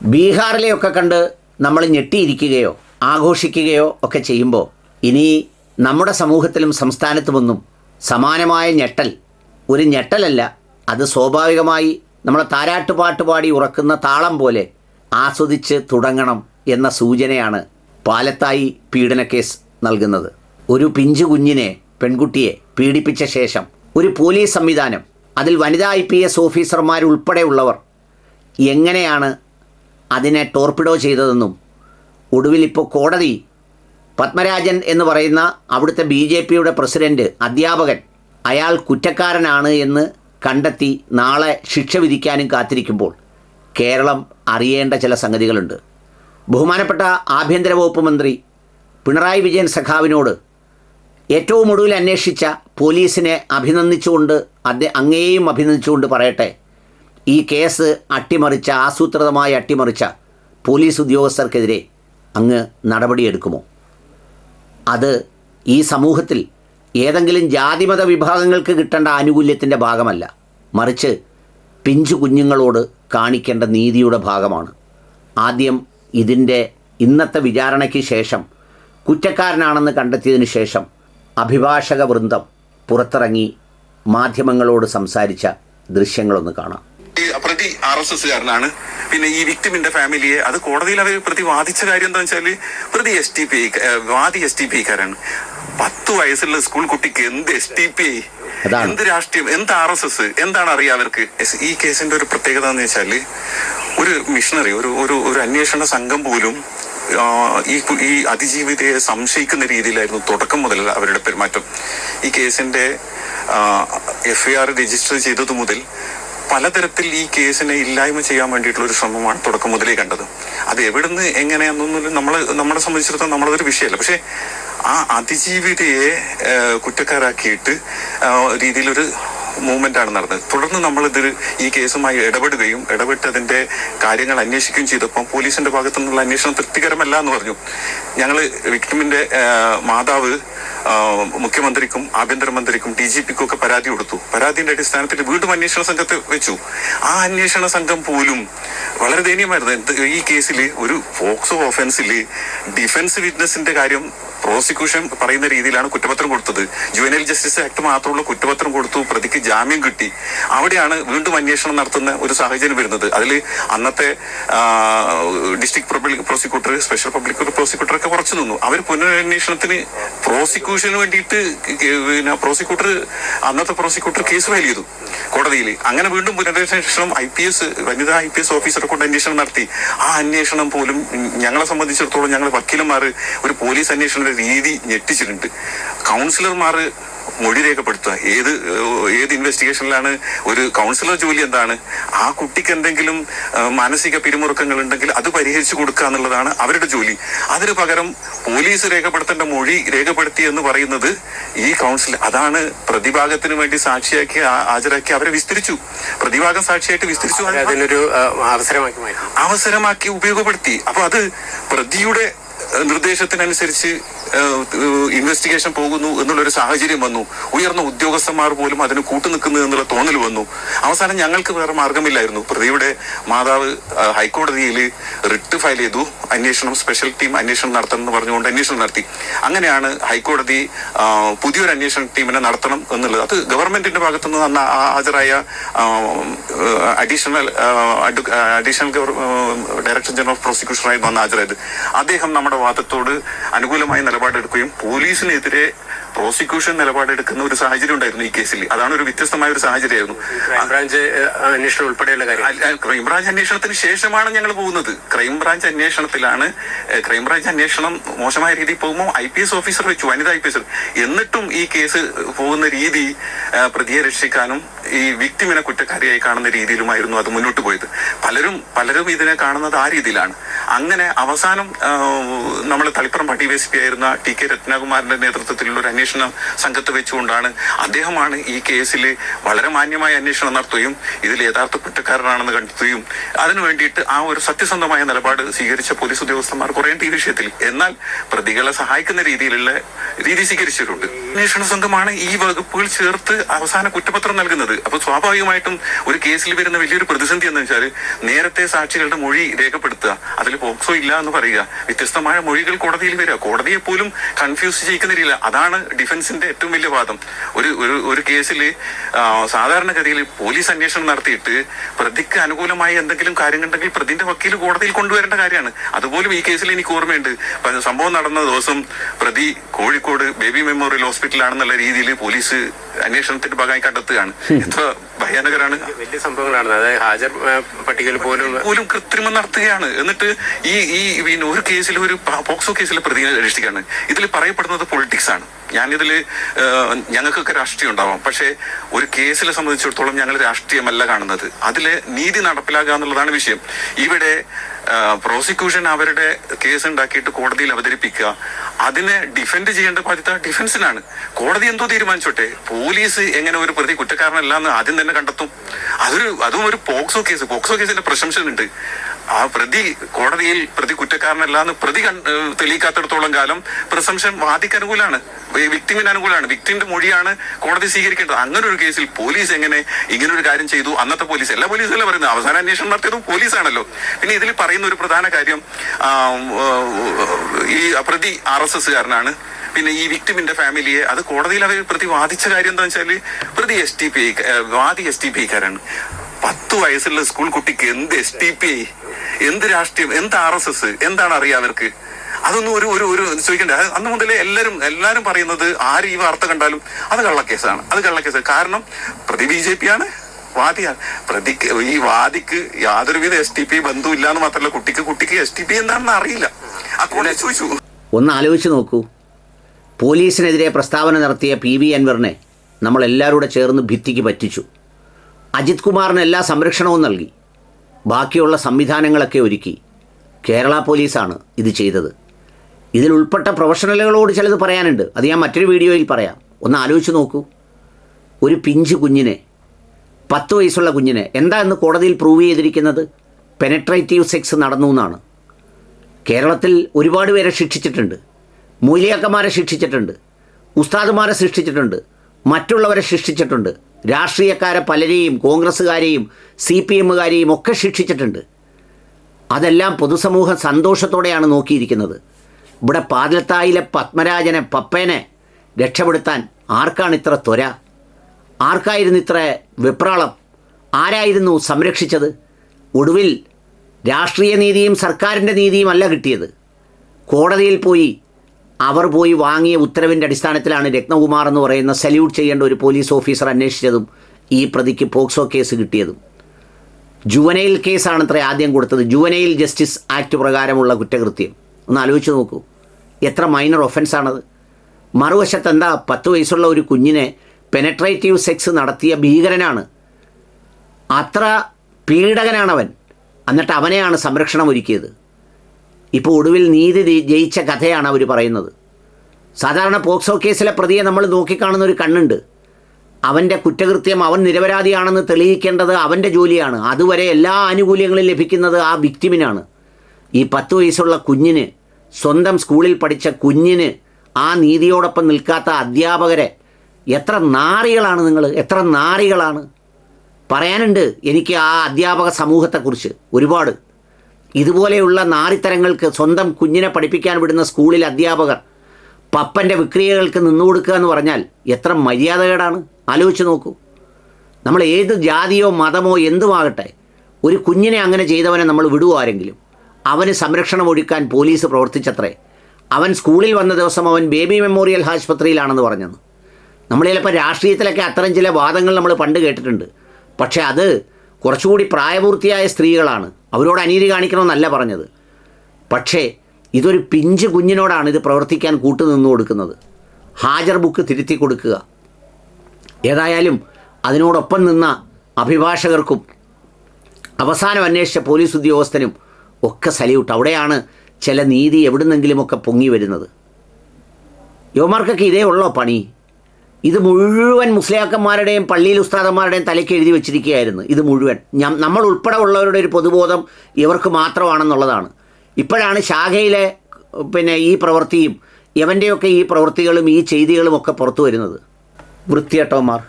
ബീഹാറിലെയൊക്കെ കണ്ട് നമ്മൾ ഞെട്ടിയിരിക്കുകയോ ആഘോഷിക്കുകയോ ഒക്കെ ചെയ്യുമ്പോൾ ഇനി നമ്മുടെ സമൂഹത്തിലും സംസ്ഥാനത്തുമൊന്നും സമാനമായ ഞെട്ടൽ ഒരു ഞെട്ടലല്ല അത് സ്വാഭാവികമായി നമ്മളെ താരാട്ടുപാട്ട് പാടി ഉറക്കുന്ന താളം പോലെ ആസ്വദിച്ച് തുടങ്ങണം എന്ന സൂചനയാണ് പാലത്തായി പീഡനക്കേസ് നൽകുന്നത്. ഒരു പിഞ്ചു കുഞ്ഞിനെ പെൺകുട്ടിയെ പീഡിപ്പിച്ച ശേഷം ഒരു പോലീസ് സംവിധാനം അതിൽ വനിതാ ഐ പി എസ് ഓഫീസർമാരുൾപ്പെടെയുള്ളവർ എങ്ങനെയാണ് അതിനെ ടോർപിഡോ ചെയ്തതെന്നും ഒടുവിൽ ഇപ്പോൾ കോടതി പത്മരാജൻ എന്ന് പറയുന്ന അവിടുത്തെ ബി ജെ പിയുടെ പ്രസിഡന്റ് അധ്യാപകൻ അയാൾ കുറ്റക്കാരനാണ് എന്ന് കണ്ടെത്തി നാളെ ശിക്ഷ വിധിക്കാനും കാത്തിരിക്കുമ്പോൾ കേരളം അറിയേണ്ട ചില സംഗതികളുണ്ട്. ബഹുമാനപ്പെട്ട ആഭ്യന്തര വകുപ്പ് മന്ത്രി പിണറായി വിജയൻ സഖാവിനോട് ഏറ്റവും ഒടുവിൽ അന്വേഷിച്ച പോലീസിനെ അഭിനന്ദിച്ചുകൊണ്ട് അദ്ദേഹം അങ്ങേയും അഭിനന്ദിച്ചുകൊണ്ട് പറയട്ടെ ഈ കേസ് അട്ടിമറിച്ച ആസൂത്രിതമായി അട്ടിമറിച്ച പോലീസ് ഉദ്യോഗസ്ഥർക്കെതിരെ അങ്ങ് നടപടിയെടുക്കുമോ? അത് ഈ സമൂഹത്തിൽ ഏതെങ്കിലും ജാതിമത വിഭാഗങ്ങൾക്ക് കിട്ടേണ്ട ആനുകൂല്യത്തിന്റെ ഭാഗമല്ല. മറിച്ച് പിഞ്ചു കുഞ്ഞുങ്ങളോട് കാണിക്കേണ്ട നീതിയുടെ ഭാഗമാണ്. ആദ്യം ഇതിന്റെ ഇന്നത്തെ വിചാരണയ്ക്ക് ശേഷം കുറ്റക്കാരനാണെന്ന് കണ്ടെത്തിയതിനു ശേഷം അഭിഭാഷക വൃന്ദം പുറത്തിറങ്ങി മാധ്യമങ്ങളോട് സംസാരിച്ച ദൃശ്യങ്ങളൊന്ന് കാണാം. പ്രതി ആർ എസ് എസ്സുകാരനാണ്. പിന്നെ ഈ വിക്ടിമിന്റെ ഫാമിലിയെ അത് കോടതിയിൽ അവർ പ്രതി വാദിച്ച കാര്യം എന്താ വെച്ചാൽ പ്രതി എസ് ടി പി വാദി എസ് ടി പി കാരാണ് പത്ത് വയസ്സുള്ള സ്കൂൾ കുട്ടിക്ക് എന്ത് എസ് ടി പി. എന്ത് രാഷ്ട്രീയം? എന്ത് ആർ എസ് എസ്? എന്താണ് അറിയാം അവർക്ക്? ഈ കേസിന്റെ ഒരു പ്രത്യേകത എന്ന് വെച്ചാൽ ഒരു മിഷണറി ഒരു ഒരു ഒരു അന്വേഷണ സംഘം പോലും ഈ ഈ അതിജീവിതയെ സംശയിക്കുന്ന രീതിയിലായിരുന്നു തുടക്കം മുതൽ അവരുടെ പെരുമാറ്റം. ഈ കേസിന്റെ എഫ്ഐആർ രജിസ്റ്റർ ചെയ്തതു മുതൽ പലതരത്തിൽ ഈ കേസിനെ ഇല്ലായ്മ ചെയ്യാൻ വേണ്ടിയിട്ടുള്ള ഒരു ശ്രമമാണ് തുടക്കം മുതലേ കണ്ടത്. അത് എവിടുന്ന് എങ്ങനെയാണെന്നൊന്നും നമ്മൾ നമ്മളെ സംബന്ധിച്ചിടത്തോളം നമ്മളതൊരു വിഷയമല്ല. പക്ഷെ ആ അതിജീവിതയെ കുറ്റക്കാരാക്കിയിട്ട് രീതിയിലൊരു മൂവ്മെന്റ് ആണ് നടന്നത്. തുടർന്ന് നമ്മൾ ഇത് ഈ കേസുമായി ഇടപെടുകയും ഇടപെട്ട് അതിന്റെ കാര്യങ്ങൾ അന്വേഷിക്കുകയും ചെയ്തപ്പോൾ പോലീസിന്റെ ഭാഗത്തു നിന്നുള്ള അന്വേഷണം തൃപ്തികരമല്ല എന്ന് പറഞ്ഞു. ഞങ്ങൾ വിക്ടിമിന്റെ മാതാവ് മുഖ്യമന്ത്രിക്കും ആഭ്യന്തരമന്ത്രിക്കും ഡി ജി പിക്കും ഒക്കെ പരാതി കൊടുത്തു. പരാതിന്റെ അടിസ്ഥാനത്തിൽ വീണ്ടും അന്വേഷണ സംഘത്തെ വെച്ചു. ആ അന്വേഷണ സംഘം പോലും വളരെ ദയനീയമായിരുന്നു. ഈ കേസിൽ ഒരു ഫോക്സോ ഓഫൻസിൽ ഡിഫൻസ് വിറ്റ്നസിന്റെ കാര്യം പ്രോസിക്യൂഷൻ പറയുന്ന രീതിയിലാണ് കുറ്റപത്രം കൊടുത്തത്. ജുവനൽ ജസ്റ്റിസ് ആക്ട് മാത്രമുള്ള കുറ്റപത്രം കൊടുത്തു പ്രതിക്ക് ജാമ്യം കിട്ടി. അവിടെയാണ് വീണ്ടും അന്വേഷണം നടത്തുന്ന ഒരു സാഹചര്യം വരുന്നത്. അതിൽ അന്നത്തെ district public prosecutor special public prosecutor കുറച്ച് നിന്നു. അവർ പുനരന്വേഷണത്തിന് പ്രോസിക്യൂഷന് വേണ്ടിയിട്ട് പിന്നെ പ്രോസിക്യൂട്ടർ അന്നത്തെ പ്രോസിക്യൂട്ടർ കേസ് ഫയൽ ചെയ്തു കോടതിയിൽ അങ്ങനെ വീണ്ടും പുനരന്വേഷണം ഐ പി എസ് വനിതാ ഐ പി എസ് ഓഫീസറെ കൊണ്ട് അന്വേഷണം നടത്തി. ആ അന്വേഷണം പോലും ഞങ്ങളെ സംബന്ധിച്ചിടത്തോളം ഞങ്ങൾ വക്കീലന്മാർ ഒരു പോലീസ് അന്വേഷണ രീതി ഞെട്ടിച്ചിട്ടുണ്ട്. കൗൺസിലർമാർ മൊഴി രേഖപ്പെടുത്തുക. ഏത് ഏത് ഇൻവെസ്റ്റിഗേഷനിലാണ് ഒരു കൗൺസിലർ ജോലി എന്താണ്? ആ കുട്ടിക്ക് എന്തെങ്കിലും മാനസിക പിരിമുറുക്കങ്ങൾ ഉണ്ടെങ്കിൽ അത് പരിഹരിച്ചു കൊടുക്കുക എന്നുള്ളതാണ് അവരുടെ ജോലി. അതിന് പകരം പോലീസ് രേഖപ്പെടുത്തേണ്ട മൊഴി രേഖപ്പെടുത്തി എന്ന് പറയുന്നത് ഈ കൗൺസിൽ അതാണ് പ്രതിഭാഗത്തിന് വേണ്ടി സാക്ഷിയാക്കി ഹാജരാക്കി അവരെ വിസ്തരിച്ചു. പ്രതിഭാഗം സാക്ഷിയായിട്ട് വിസ്തരിച്ചു അതിനൊരു അവസരമാക്കി അവസരമാക്കി ഉപയോഗപ്പെടുത്തി. അപ്പൊ അത് പ്രതിയുടെ നിർദ്ദേശത്തിനനുസരിച്ച് ഇൻവെസ്റ്റിഗേഷൻ പോകുന്നു എന്നുള്ളൊരു സാഹചര്യം വന്നു. ഉയർന്ന ഉദ്യോഗസ്ഥന്മാർ പോലും അതിന് കൂട്ടുനിൽക്കുന്നു എന്നുള്ള തോന്നൽ വന്നു. അവസാനം ഞങ്ങൾക്ക് വേറെ മാർഗമില്ലായിരുന്നു. പ്രതിയുടെ മാതാവ് ഹൈക്കോടതിയിൽ റിട്ട് ഫയൽ ചെയ്തു. അന്വേഷണം സ്പെഷ്യൽ ടീം അന്വേഷണം നടത്തണം എന്ന് പറഞ്ഞുകൊണ്ട് അന്വേഷണം നടത്തി. അങ്ങനെയാണ് ഹൈക്കോടതി പുതിയൊരു അന്വേഷണ ടീമിനെ നടത്തണം എന്നുള്ളത്. അത് ഗവൺമെന്റിന്റെ ഭാഗത്തുനിന്ന് നിന്ന് ഹാജരായ additional additional director general of പ്രോസിക്യൂഷനായി വന്ന ഹാജരായത്. അദ്ദേഹം നമ്മുടെ വാദത്തോട് അനുകൂലമായി നിലപാടെടുക്കുകയും പോലീസിനെതിരെ പ്രോസിക്യൂഷൻ നിലപാടെടുക്കുന്ന ഒരു സാഹചര്യം ഉണ്ടായിരുന്നു ഈ കേസിൽ. അതാണ് ഒരു വ്യത്യസ്തമായ ഒരു സാഹചര്യമായിരുന്നു. ക്രൈംബ്രാഞ്ച് അന്വേഷണം ഉൾപ്പെടെയുള്ള കാര്യം. ക്രൈംബ്രാഞ്ച് അന്വേഷണത്തിന് ശേഷമാണ് ഞങ്ങൾ പോകുന്നത്. ക്രൈംബ്രാഞ്ച് അന്വേഷണത്തിലാണ് ക്രൈംബ്രാഞ്ച് അന്വേഷണം മോശമായ രീതിയിൽ പോകുമ്പോൾ ഐ പി എസ് ഓഫീസർ വെച്ചു വനിതാ ഐ പി എസ്. എന്നിട്ടും ഈ കേസ് പോകുന്ന രീതി പ്രതിയെ രക്ഷിക്കാനും ഈ വിക്ടിമിനെ കുറ്റക്കാരിയായി കാണുന്ന രീതിയിലുമായിരുന്നു അത് മുന്നോട്ട് പോയത്. പലരും പലരും ഇതിനെ കാണുന്നത് ആ രീതിയിലാണ്. അങ്ങനെ അവസാനം നമ്മൾ തളിപ്പുറം പട്ടി വി എസ് പി ആയിരുന്ന ടി കെ രത്നകുമാറിന്റെ നേതൃത്വത്തിലുള്ള ഒരു അന്വേഷണ സംഘത്ത് വെച്ചുകൊണ്ടാണ് അദ്ദേഹമാണ് ഈ കേസിൽ വളരെ മാന്യമായ അന്വേഷണം നടത്തുകയും ഇതിൽ യഥാർത്ഥ കുറ്റക്കാരനാണെന്ന് കണ്ടെത്തുകയും അതിനു വേണ്ടിയിട്ട് ആ ഒരു സത്യസന്ധമായ നിലപാട് സ്വീകരിച്ച പോലീസ് ഉദ്യോഗസ്ഥന്മാർ കുറേ ഈ വിഷയത്തിൽ. എന്നാൽ പ്രതികളെ സഹായിക്കുന്ന രീതിയിലുള്ള രീതി സ്വീകരിച്ചിട്ടുണ്ട്. അന്വേഷണ സംഘമാണ് ഈ വകുപ്പുകൾ ചേർത്ത് അവസാന കുറ്റപത്രം നൽകുന്നത്. അപ്പൊ സ്വാഭാവികമായിട്ടും ഒരു കേസിൽ വരുന്ന വലിയൊരു പ്രതിസന്ധി എന്ന് വെച്ചാൽ നേരത്തെ സാക്ഷികളുടെ മൊഴി രേഖപ്പെടുത്തുക അതിൽ പോക്സോ ഇല്ല എന്ന് പറയുക വ്യത്യസ്തമായ മൊഴികൾ കോടതിയിൽ വരിക. കോടതിയെ പോലും കൺഫ്യൂസ് ചെയ്യിക്കുന്ന രീതിയിൽ അതാണ് ഡിഫൻസിന്റെ ഏറ്റവും വലിയ വാദം. ഒരു ഒരു കേസിൽ സാധാരണഗതിയിൽ പോലീസ് അന്വേഷണം നടത്തിയിട്ട് പ്രതിക്ക് അനുകൂലമായി എന്തെങ്കിലും കാര്യങ്ങളുണ്ടെങ്കിൽ പ്രതിന്റെ വക്കീൽ കോടതിയിൽ കൊണ്ടുവരേണ്ട കാര്യമാണ്. അതുപോലും ഈ കേസിൽ എനിക്ക് ഓർമ്മയുണ്ട്. സംഭവം നടന്ന ദിവസം പ്രതി കോഴിക്കോട് ബേബി മെമ്മോറിയൽ ഹോസ്പിറ്റലാണെന്നുള്ള രീതിയിൽ പോലീസ് അന്വേഷണത്തിന്റെ ഭാഗമായി കണ്ടെത്തുകയാണ്. എത്ര ഭയാനകരാണ്. വലിയ സംഭവങ്ങളാണ്. അതായത് ഹാജർ പട്ടികയിൽ പോലും പോലും കൃത്രിമം നടത്തുകയാണ്. എന്നിട്ട് ഈ ഈ പിന്നെ ഒരു കേസിൽ ഒരു പോക്സോ കേസിൽ പ്രതിയെ രക്ഷിക്കുകയാണ് ഇതിൽ പറയപ്പെടുന്നത് പൊളിറ്റിക്സ് ആണ്. ഞാനിതിൽ ഞങ്ങൾക്കൊക്കെ രാഷ്ട്രീയം ഉണ്ടാവാം. പക്ഷേ ഒരു കേസിലെ സംബന്ധിച്ചിടത്തോളം ഞങ്ങൾ രാഷ്ട്രീയമല്ല കാണുന്നത്. അതിൽ നീതി നടപ്പിലാക്കുക എന്നുള്ളതാണ് വിഷയം. ഇവിടെ പ്രോസിക്യൂഷൻ അവരുടെ കേസ് ഉണ്ടാക്കിയിട്ട് കോടതിയിൽ അവതരിപ്പിക്കുക. അതിനെ ഡിഫെൻഡ് ചെയ്യേണ്ട ബാധ്യത ഡിഫൻസിനാണ് കോടതി എന്തോ തീരുമാനിച്ചോട്ടെ? പോലീസ് എങ്ങനെ ഒരു പ്രതി കുറ്റക്കാരനല്ല എന്ന് ആദ്യം തന്നെ കണ്ടെത്തും. അതൊരു അതും ഒരു പോക്സോ കേസ്. പോക്സോ കേസിന്റെ പ്രശംസ ഉണ്ട് ആ പ്രതി കോടതിയിൽ പ്രതി കുറ്റക്കാരനല്ല എന്ന് പ്രതി തെളിയിക്കാത്തടത്തോളം കാലം പ്രസംഷൻ വാദിക്ക് അനുകൂലമാണ് വിക്ടിമിന് അനുകൂലമാണ് വിക്ടിമിന്റെ മൊഴിയാണ് കോടതി സ്വീകരിക്കേണ്ടത്. അങ്ങനെ ഒരു കേസിൽ പോലീസ് എങ്ങനെ ഇങ്ങനെ ഒരു കാര്യം ചെയ്തു? അന്നത്തെ പോലീസ് എല്ലാ പോലീസും അല്ല പറയുന്നത്? അവസാന അന്വേഷണം നടത്തിയതും പോലീസാണല്ലോ. പിന്നെ ഇതിൽ പറയുന്ന ഒരു പ്രധാന കാര്യം ഈ പ്രതി ആർ എസ് എസ്സുകാരനാണ്. പിന്നെ ഈ വിക്ടിമിന്റെ ഫാമിലിയെ അത് കോടതിയിൽ അവർ പ്രതി വാദിച്ച കാര്യം എന്താ വെച്ചാൽ പ്രതി എസ് ടി പി ഐ വാദി എസ് ടി പി ഐക്കാരാണ്. പത്ത് വയസ്സുള്ള സ്കൂൾ കുട്ടിക്ക് എന്ത് എസ് ടി പി ഐ? എന്ത് രാഷ്ട്രീയം എന്ത് ആർ എസ് എസ് എന്താണ് അറിയാം അവർക്ക് അതൊന്നും ഒരു ഒരു ഒരു ചോദിക്കണ്ടേ. അന്ന് മുതലേ എല്ലാവരും എല്ലാവരും പറയുന്നത് ആര് ഈ വാർത്ത കണ്ടാലും അത് കള്ളക്കേസാണ് അത് കള്ളക്കേസ് കാരണം പ്രതി ബി ജെ പി ആണ് വാദിയാണ്. പ്രതിക്ക് ഈ വാദിക്ക് യാതൊരുവിധ എസ് ടി പി ബന്ധമില്ല എന്ന് മാത്രമല്ല കുട്ടിക്ക് കുട്ടിക്ക് എസ് ടി പി എന്താണെന്ന് അറിയില്ല. കോടതി ചോദിച്ചു. ഒന്ന് ആലോചിച്ച് നോക്കൂ. പോലീസിനെതിരെ പ്രസ്താവന നടത്തിയ പി വി അൻവറിനെ നമ്മളെല്ലാവരും കൂടെ ചേർന്ന് ഭിത്തിക്ക് പറ്റിച്ചു. അജിത് കുമാറിന് എല്ലാ സംരക്ഷണവും നൽകി. ബാക്കിയുള്ള സംവിധാനങ്ങളൊക്കെ ഒരുക്കി. കേരള പോലീസാണ് ഇത് ചെയ്തത്. ഇതിലുൾപ്പെട്ട പ്രൊഫഷണലുകളോട് ചിലത് പറയാനുണ്ട്. അത് ഞാൻ മറ്റൊരു വീഡിയോയിൽ പറയാം. ഒന്ന് ആലോചിച്ച് നോക്കൂ. ഒരു പിഞ്ച് കുഞ്ഞിനെ പത്ത് വയസ്സുള്ള കുഞ്ഞിനെ എന്താ എന്ന് കോടതിയിൽ പ്രൂവ് ചെയ്തിരിക്കുന്നത്? പെനട്രേറ്റീവ് സെക്സ് നടന്നു എന്നാണ്. കേരളത്തിൽ ഒരുപാട് പേരെ ശിക്ഷിച്ചിട്ടുണ്ട്. മൂലിയാക്കന്മാരെ ശിക്ഷിച്ചിട്ടുണ്ട്. ഉസ്താദുമാരെ സൃഷ്ടിച്ചിട്ടുണ്ട്. മറ്റുള്ളവരെ ശിക്ഷിച്ചിട്ടുണ്ട്. രാഷ്ട്രീയക്കാരെ പലരെയും കോൺഗ്രസ്സുകാരെയും സി പി എമ്മുകാരെയും ഒക്കെ ശിക്ഷിച്ചിട്ടുണ്ട്. അതെല്ലാം പൊതുസമൂഹം സന്തോഷത്തോടെയാണ് നോക്കിയിരിക്കുന്നത്. ഇവിടെ പാതിലത്തായിലെ പത്മരാജനെ പപ്പേനെ രക്ഷപ്പെടുത്താൻ ആർക്കാണ് ഇത്ര ത്വര? ആർക്കായിരുന്നു ഇത്ര വിപ്രാളം? ആരായിരുന്നു സംരക്ഷിച്ചത്? ഒടുവിൽ രാഷ്ട്രീയ നീതിയും സർക്കാരിന്റെ നീതിയും അല്ല കിട്ടിയത്. കോടതിയിൽ പോയി അവർ പോയി വാങ്ങിയ ഉത്തരവിന്റെ അടിസ്ഥാനത്തിലാണ് രത്നകുമാർ എന്ന് പറയുന്ന സല്യൂട്ട് ചെയ്യേണ്ട ഒരു പോലീസ് ഓഫീസർ അന്വേഷിച്ചതും ഈ പ്രതിക്ക് പോക്സോ കേസ് കിട്ടിയതും. ജുവനൈൽ കേസാണ് അത്ര ആദ്യം കൊടുത്തത്. ജുവനൈൽ ജസ്റ്റിസ് ആക്ട് പ്രകാരമുള്ള കുറ്റകൃത്യം. ഒന്ന് ആലോചിച്ച് നോക്കൂ. എത്ര മൈനർ ഒഫൻസാണത് മറുവശത്ത് എന്താ പത്ത് വയസ്സുള്ള ഒരു കുഞ്ഞിനെ പെനട്രേറ്റീവ് സെക്സ് നടത്തിയ ഭീകരനാണ്. അത്ര പീഡകനാണവൻ. എന്നിട്ട് അവനെയാണ് സംരക്ഷണം ഒരുക്കിയത്. ഇപ്പോൾ ഒടുവിൽ നീതി ജയിച്ച കഥയാണ് അവർ പറയുന്നത്. സാധാരണ പോക്സോ കേസിലെ പ്രതിയെ നമ്മൾ നോക്കിക്കാണുന്ന ഒരു കണ്ണുണ്ട്. അവന്റെ കുറ്റകൃത്യം അവൻ നിരപരാധിയാണെന്ന് തെളിയിക്കേണ്ടത് അവന്റെ ജോലിയാണ്. അതുവരെ എല്ലാ ആനുകൂല്യങ്ങളും ലഭിക്കുന്നത് ആ വിക്ടിമിനാണ് ഈ പത്ത് വയസ്സുള്ള കുഞ്ഞിന് സ്വന്തം സ്കൂളിൽ പഠിച്ച കുഞ്ഞിന് ആ നീതിയോടൊപ്പം നിൽക്കാത്ത അധ്യാപകരെ എത്ര നാറികളാണ് നിങ്ങൾ എത്ര നാറികളാണ്? പറയാനുണ്ട് എനിക്ക് ആ അധ്യാപക സമൂഹത്തെക്കുറിച്ച് ഒരുപാട്. ഇതുപോലെയുള്ള നാറിത്തരങ്ങൾക്ക് സ്വന്തം കുഞ്ഞിനെ പഠിപ്പിക്കാൻ വിടുന്ന സ്കൂളിൽ അധ്യാപകർ പപ്പന്റെ വിക്രിയകൾക്ക് നിന്നു കൊടുക്കുക എന്ന് പറഞ്ഞാൽ എത്ര മര്യാദകേടാണ്? ആലോചിച്ച് നോക്കൂ. നമ്മൾ ഏത് ജാതിയോ മതമോ എന്തുമാകട്ടെ ഒരു കുഞ്ഞിനെ അങ്ങനെ ചെയ്തവനെ നമ്മൾ വിടുവോ ആരെങ്കിലും? അവന് സംരക്ഷണം ഒഴുക്കാൻ പോലീസ് പ്രവർത്തിച്ചത്രേ. അവൻ സ്കൂളിൽ വന്ന ദിവസം അവൻ ബേബി മെമ്മോറിയൽ ആശുപത്രിയിലാണെന്ന് പറഞ്ഞത് നമ്മൾ ചിലപ്പോൾ രാഷ്ട്രീയത്തിലൊക്കെ അത്തരം ചില വാദങ്ങൾ നമ്മൾ പണ്ട് കേട്ടിട്ടുണ്ട്. പക്ഷേ അത് കുറച്ചുകൂടി പ്രായപൂർത്തിയായ സ്ത്രീകളാണ്. അവരോട് അനീതി കാണിക്കണമെന്നല്ല പറഞ്ഞത്. പക്ഷേ ഇതൊരു പിഞ്ച് കുഞ്ഞിനോടാണ് ഇത് പ്രവർത്തിക്കാൻ കൂട്ടു നിന്നു കൊടുക്കുന്നത്. ഹാജർ ബുക്ക് തിരുത്തി കൊടുക്കുക. ഏതായാലും അതിനോടൊപ്പം നിന്ന അഭിഭാഷകർക്കും അവസാനം അന്വേഷിച്ച പോലീസ് ഉദ്യോഗസ്ഥനും ഒക്കെ സല്യൂട്ട്. അവിടെയാണ് ചില നീതി എവിടുന്നെങ്കിലുമൊക്കെ പൊങ്ങി വരുന്നത്. യുവമാർക്കൊക്കെ ഇതേ ഉള്ളോ പണി? ഇത് മുഴുവൻ മുസ്ലിയാക്കന്മാരുടെയും പള്ളിയിൽ ഉസ്താദന്മാരുടെയും തലയ്ക്ക് എഴുതി വെച്ചിരിക്കുകയായിരുന്നു. ഇത് മുഴുവൻ. നമ്മൾ ഉൾപ്പെടെ ഉള്ളവരുടെ ഒരു പൊതുബോധം ഇവർക്ക് മാത്രമാണെന്നുള്ളതാണ്. ഇപ്പോഴാണ് ശാഖയിലെ പിന്നെ ഈ പ്രവൃത്തിയും ഇവന്റെയൊക്കെ ഈ പ്രവൃത്തികളും ഈ ചെയ്തികളും ഒക്കെ പുറത്തു വരുന്നത്. വൃത്തിയട്ടവന്മാർ